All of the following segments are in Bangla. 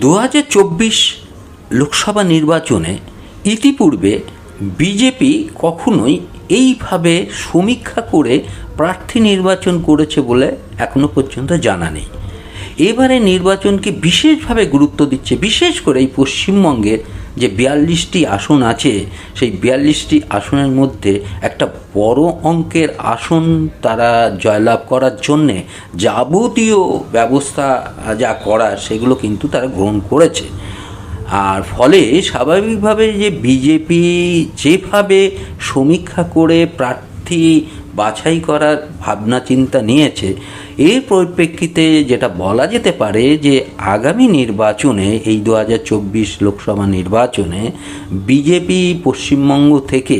দু হাজার চব্বিশ লোকসভা নির্বাচনে ইতিপূর্বে বিজেপি কখনোই এইভাবে সমীক্ষা করে প্রার্থী নির্বাচন করেছে বলে এখনও পর্যন্ত জানা নেই। এবারে নির্বাচনকে বিশেষভাবে গুরুত্ব দিচ্ছে, বিশেষ করে এই পশ্চিমবঙ্গের যে বিয়াল্লিশটি আসন আছে, সেই বিয়াল্লিশটি আসনের মধ্যে একটা বড় অঙ্কের আসন তারা জয়লাভ করার জন্যে যাবতীয় ব্যবস্থা যা করার সেগুলো কিন্তু তারা গ্রহণ করেছে। আর ফলে স্বাভাবিকভাবে যে বিজেপি যেভাবে সমীক্ষা করে প্রার্থী বাছাই করার ভাবনা চিন্তা নিয়েছে এর পরিপ্রেক্ষিতে যেটা বলা যেতে পারে যে আগামী নির্বাচনে, এই দু হাজার চব্বিশ লোকসভা নির্বাচনে বিজেপি পশ্চিমবঙ্গ থেকে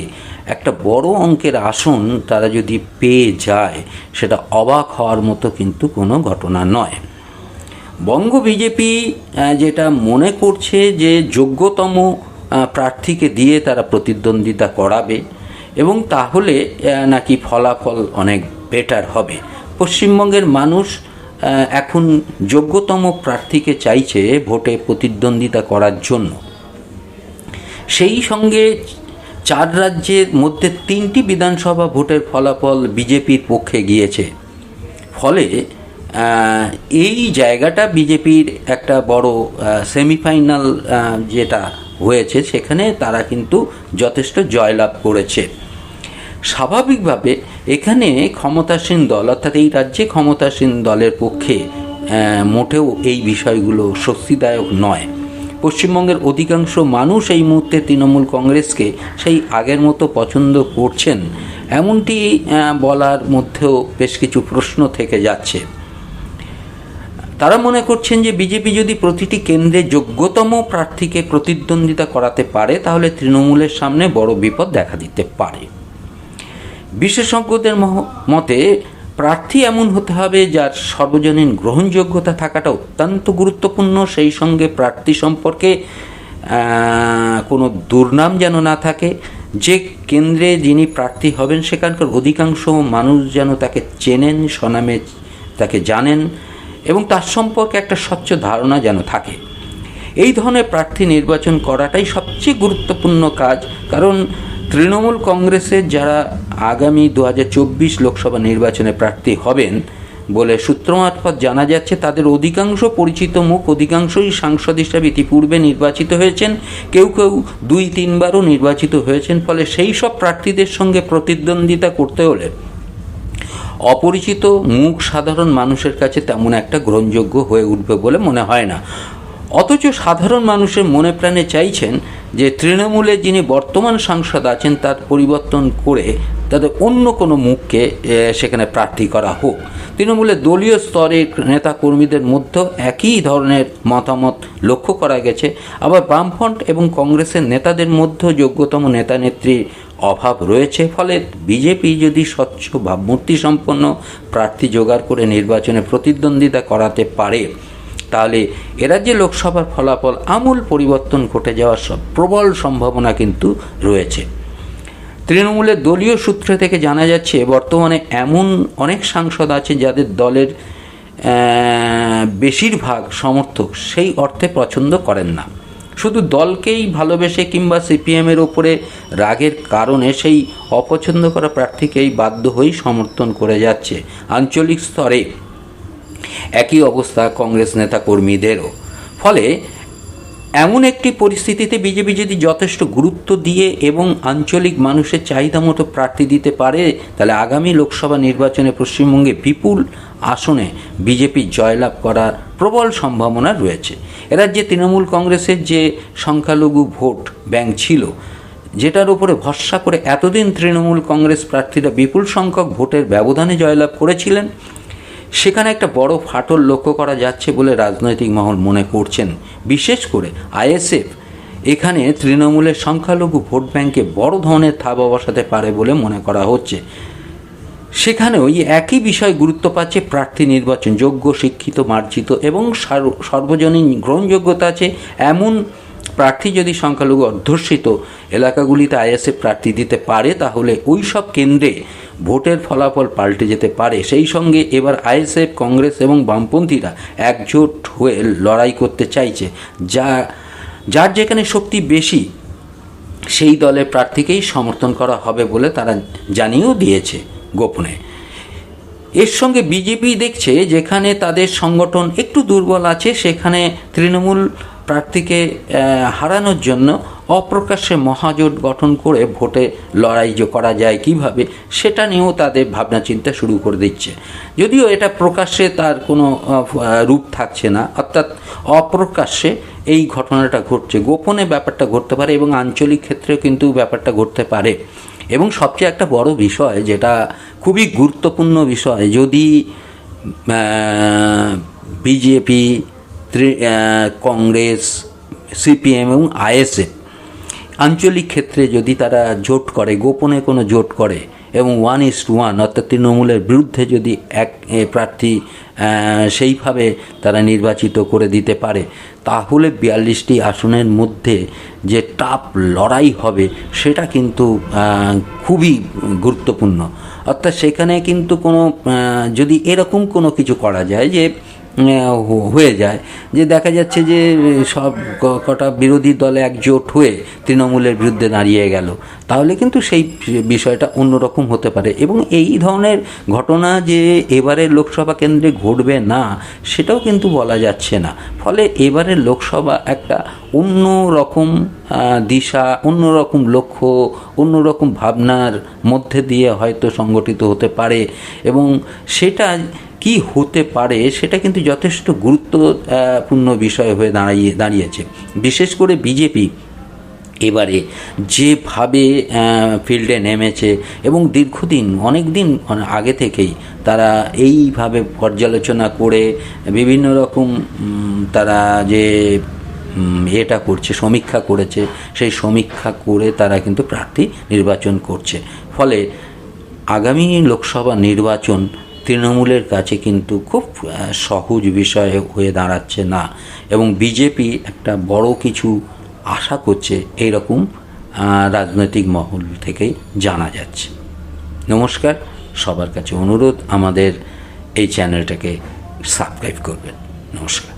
একটা বড় অঙ্কের আসন তারা যদি পেয়ে যায়, সেটা অবাক হওয়ার মতো কিন্তু কোনো ঘটনা নয়। বঙ্গ বিজেপি যেটা মনে করছে যে যোগ্যতম প্রার্থীকে দিয়ে তারা প্রতিদ্বন্দ্বিতা করাবে এবং তাহলে নাকি ফলাফল অনেক বেটার হবে। পশ্চিমবঙ্গের মানুষ এখন যোগ্যতম প্রার্থীকে চাইছে ভোটে প্রতিদ্বন্দ্বিতা করার জন্য। সেই সঙ্গে চার রাজ্যের মধ্যে তিনটি বিধানসভা ভোটের ফলাফল বিজেপির পক্ষে গিয়েছে। ফলে এই জায়গাটা বিজেপির একটা বড় সেমিফাইনাল যেটা হয়েছে, সেখানে তারা কিন্তু যথেষ্ট জয়লাভ করেছে। স্বাভাবিকভাবে এখানে ক্ষমতাসীন দল, অর্থাৎ এই রাজ্যে ক্ষমতাসীন দলের পক্ষে মোটেও এই বিষয়গুলো স্বস্তিদায়ক নয়। পশ্চিমবঙ্গের অধিকাংশ মানুষ এই মুহূর্তে তৃণমূল কংগ্রেসকে সেই আগের মতো পছন্দ করছেন। এমনটি বলার মধ্যেও বেশ কিছু প্রশ্ন থেকে যাচ্ছে। তারা মনে করছেন যে বিজেপি যদি প্রতিটি কেন্দ্রে যোগ্যতম প্রার্থীকে প্রতিদ্বন্দ্বিতা করাতে পারে, তাহলে তৃণমূলের সামনে বড় বিপদ দেখা দিতে পারে। বিশেষজ্ঞদের মতে প্রার্থী এমন হতে হবে যার সর্বজনীন গ্রহণযোগ্যতা থাকাটা অত্যন্ত গুরুত্বপূর্ণ। সেই সঙ্গে প্রার্থী সম্পর্কে কোনো দুর্নাম যেন না থাকে। যে কেন্দ্রে যিনি প্রার্থী হবেন সেখানকার অধিকাংশ মানুষ যেন তাকে চেনেন স্বনামে তাকে জানেন এবং তার সম্পর্কে একটা স্বচ্ছ ধারণা যেন থাকে। এই ধরনের প্রার্থী নির্বাচন করাটাই সবচেয়ে গুরুত্বপূর্ণ কাজ। কারণ তৃণমূল কংগ্রেসের যারা আগামী দু হাজার চব্বিশ লোকসভা নির্বাচনে প্রার্থী হবেন বলে সূত্র মারফত জানা যাচ্ছে, তাদের অধিকাংশ পরিচিত মুখ, অধিকাংশই সাংসদ হিসাবে ইতিপূর্বে নির্বাচিত হয়েছেন। কেউ কেউ দুই, তিনবারও নির্বাচিত হয়েছেন, ফলে সেই সব প্রার্থীদের সঙ্গে প্রতিদ্বন্দ্বিতা করতে হলে অপরিচিত মুখ সাধারণ মানুষের কাছে তেমন একটা গ্রহণযোগ্য হয়ে উঠবে বলে মনে হয় না। অথচ সাধারণ মানুষের মনে প্রাণে চাইছেন যে তৃণমূলে যিনি বর্তমান সাংসদ আছেন, তার পরিবর্তন করে তাদের অন্য কোনো মুখকে সেখানে প্রার্থী করা হোক। তৃণমূলের দলীয় স্তরের নেতা কর্মীদের মধ্যেও একই ধরনের মতামত লক্ষ্য করা গেছে। আবার বামফ্রন্ট এবং কংগ্রেসের নেতাদের মধ্যেও যোগ্যতম নেতা নেত্রীর অভাব রয়েছে। ফলে বিজেপি যদি স্বচ্ছ ভাবমূর্তি সম্পন্ন প্রার্থী জোগাড় করে নির্বাচনে প্রতিদ্বন্দ্বিতা করাতে পারে, তাহলে এরাজ্যে লোকসভার ফলাফল আমূল পরিবর্তন ঘটে যাওয়ার প্রবল সম্ভাবনা কিন্তু রয়েছে। তৃণমূলের দলীয় সূত্র থেকে জানা যাচ্ছে, বর্তমানে এমন অনেক সাংসদ আছে যাদের দলের বেশিরভাগ সমর্থক সেই অর্থে পছন্দ করেন না। শুধু দলকেই ভালোবেসে কিংবা সিপিএমের ওপরে রাগের কারণে সেই অপছন্দ করা প্রার্থীকেই বাধ্য হয়েই সমর্থন করে যাচ্ছে আঞ্চলিক স্তরে। একই অবস্থা কংগ্রেস নেতা কর্মীদেরও ফলে এমন একটি পরিস্থিতিতে বিজেপি যদি যথেষ্ট গুরুত্ব দিয়ে এবং আঞ্চলিক মানুষের চাহিদা মতো প্রার্থী দিতে পারে, তাহলে আগামী লোকসভা নির্বাচনে পশ্চিমবঙ্গে বিপুল আসনে বিজেপি জয়লাভ করার প্রবল সম্ভাবনা রয়েছে। এরাজ্যে তৃণমূল কংগ্রেসের যে সংখ্যালঘু ভোট ব্যাংক ছিল, যেটার উপরে ভরসা করে এতদিন তৃণমূল কংগ্রেস প্রার্থীরা বিপুল সংখ্যক ভোটের ব্যবধানে জয়লাভ করেছিলেন সেখানে একটা বড় ফাটল লক্ষ্য করা যাচ্ছে বলে রাজনৈতিক মহল মনে করছেন। বিশেষ করে আইএসএফ। এখানে তৃণমূলের সংখ্যালঘু ভোট ব্যাংকে বড় ধরনের থাবা বসাতে পারে বলে মনে করা হচ্ছে। সেখানেও এই একই বিষয় গুরুত্ব পাচ্ছে প্রার্থী নির্বাচন যোগ্য শিক্ষিত, মার্জিত এবং সার- সর্বজনীন গ্রহণযোগ্যতা আছে এমন প্রার্থী যদি সংখ্যালঘু অধ্যুষিত এলাকাগুলিতে আইএসএফ প্রার্থী দিতে পারে, তাহলে ওই সব কেন্দ্রে ভোটের ফলাফল পাল্টে যেতে পারে। সেই সঙ্গে এবার আইএসএফ, কংগ্রেস এবং বামপন্থীরা একজোট হয়ে লড়াই করতে চাইছে। যা, যার যেখানে শক্তি বেশি, সেই দলের প্রার্থীকেই সমর্থন করা হবে বলে তারা জানিয়েও দিয়েছে গোপনে। এর সঙ্গে বিজেপি দেখছে, যেখানে তাদের সংগঠন একটু দুর্বল আছে, সেখানে তৃণমূল প্রার্থীকে হারানোর জন্য অপ্রকাশ্যে মহাজোট গঠন করে ভোটে লড়াই যে করা যায় কীভাবে, সেটা নিয়েও তাদের ভাবনা চিন্তা শুরু করে দিচ্ছে। যদিও এটা প্রকাশ্যে তার কোনো রূপ থাকছে না, অর্থাৎ অপ্রকাশ্যে এই ঘটনাটা ঘটছে। গোপনে ব্যাপারটা ঘটতে পারে এবং আঞ্চলিক ক্ষেত্রেও কিন্তু ব্যাপারটা ঘটতে পারে। এবং সবচেয়ে একটা বড় বিষয় যেটা খুবই গুরুত্বপূর্ণ বিষয়, যদি বিজেপি কংগ্রেস, সিপিএম এবং আইএসএফ। আঞ্চলিক ক্ষেত্রে যদি তারা জোট করে, গোপনে কোনো জোট করে এবং ওয়ান ইস টু ওয়ান অর্থাৎ তৃণমূলের বিরুদ্ধে যদি এক প্রার্থী সেইভাবে তারা নির্বাচিত করে দিতে পারে, তাহলে বিয়াল্লিশটি আসনের মধ্যে যে টাপ লড়াই হবে সেটা কিন্তু খুবই গুরুত্বপূর্ণ। অর্থাৎ সেখানে কিন্তু কোনো যদি এরকম কোনো কিছু করা যায় যে হয়ে যায়। যে দেখা যাচ্ছে যে, সব কটা বিরোধী দলে একজোট হয়ে তৃণমূলের বিরুদ্ধে দাঁড়িয়ে গেল। তাহলে কিন্তু সেই বিষয়টা অন্যরকম হতে পারে। এবং এই ধরনের ঘটনা যে এবারের লোকসভা কেন্দ্রে ঘটবে না, সেটাও কিন্তু বলা যাচ্ছে না। ফলে এবারের লোকসভা একটা অন্য রকম দিশা, অন্যরকম লক্ষ্য, অন্যরকম ভাবনার মধ্যে দিয়ে হয়তো সংগঠিত হতে পারে। এবং সেটা কি হতে পারে সেটা কিন্তু যথেষ্ট গুরুত্বপূর্ণ বিষয় হয়ে দাঁড়িয়ে, দাঁড়িয়েছে। বিশেষ করে বিজেপি এবারে যেভাবে ফিল্ডে নেমেছে এবং দীর্ঘদিন অনেক দিন আগে থেকেই তারা এইভাবে পর্যালোচনা করে, বিভিন্ন রকম তারা যে এটা করছে, সমীক্ষা করেছে, সেই সমীক্ষা করে তারা কিন্তু প্রার্থী নির্বাচন করছে। ফলে আগামী লোকসভা নির্বাচন তৃণমূলের কাছে কিন্তু খুব সহজ বিষয় হয়ে দাঁড়াচ্ছে না। এবং বিজেপি একটা বড় কিছু আশা করছে এইরকম রাজনৈতিক মহল থেকেই জানা যাচ্ছে। নমস্কার, সবার কাছে অনুরোধ, আমাদের এই চ্যানেলটাকে সাবস্ক্রাইব করবেন। নমস্কার।